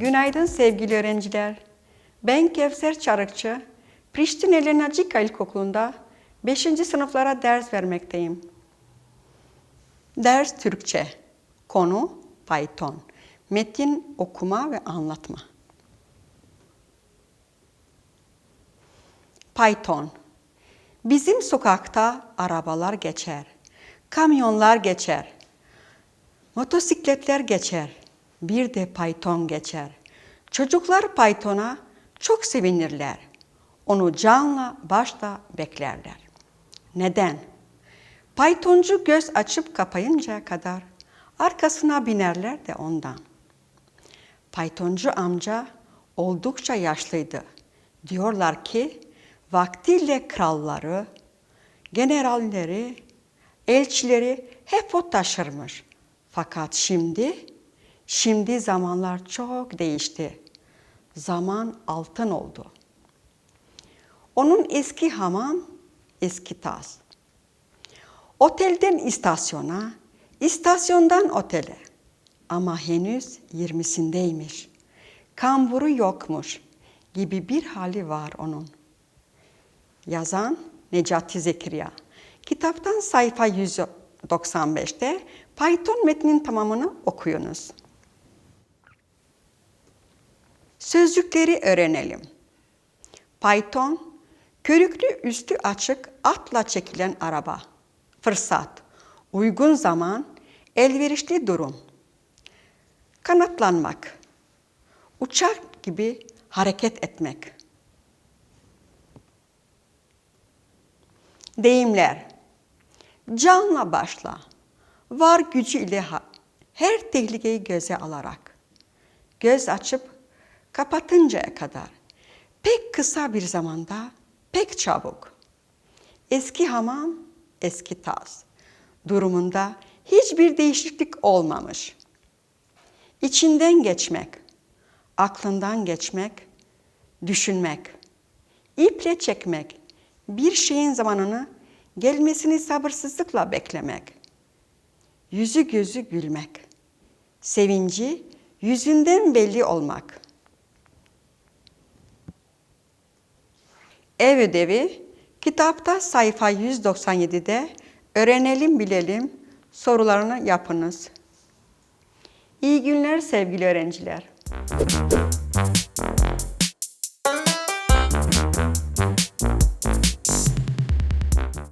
Günaydın sevgili öğrenciler. Ben Kevser Çarıkçı. Priştine Lenacika İlkokulu'nda 5. sınıflara ders vermekteyim. Ders Türkçe. Konu Python. Metin okuma ve anlatma. Python. Bizim sokakta arabalar geçer. Kamyonlar geçer. Motosikletler geçer. Bir de Python geçer. Çocuklar Python'a çok sevinirler. Onu canla başla beklerler. Neden? Pythoncu göz açıp kapayıncaya kadar arkasına binerler de ondan. Pythoncu amca oldukça yaşlıydı. Diyorlar ki vaktiyle kralları, generalleri, elçileri hep o taşırmış. Fakat şimdi, şimdi zamanlar çok değişti. Zaman altın oldu. Onun eski hamam, eski tas. Otelden istasyona, istasyondan otele. Ama henüz yirmisindeymiş. Kamburu yokmuş gibi bir hali var onun. Yazan Necati Zekeriya. Kitaptan sayfa 195'te Python metninin tamamını okuyunuz. Sözcükleri öğrenelim. Python, körüklü üstü açık atla çekilen araba. Fırsat, uygun zaman, elverişli durum. Kanatlanmak, uçak gibi hareket etmek. Deyimler. Canla başla. Var gücü ile ha- her tehlikeyi göze alarak. Göz açıp kapatıncaya kadar. Pek kısa bir zamanda, pek çabuk. Eski hamam, eski taz. Durumunda hiçbir değişiklik olmamış. İçinden geçmek, aklından geçmek, düşünmek, iple çekmek, bir şeyin zamanını gelmesini sabırsızlıkla beklemek, yüzü gözü gülmek, sevinci yüzünden belli olmak. Ev ödevi kitapta sayfa 197'de öğrenelim bilelim sorularını yapınız. İyi günler sevgili öğrenciler.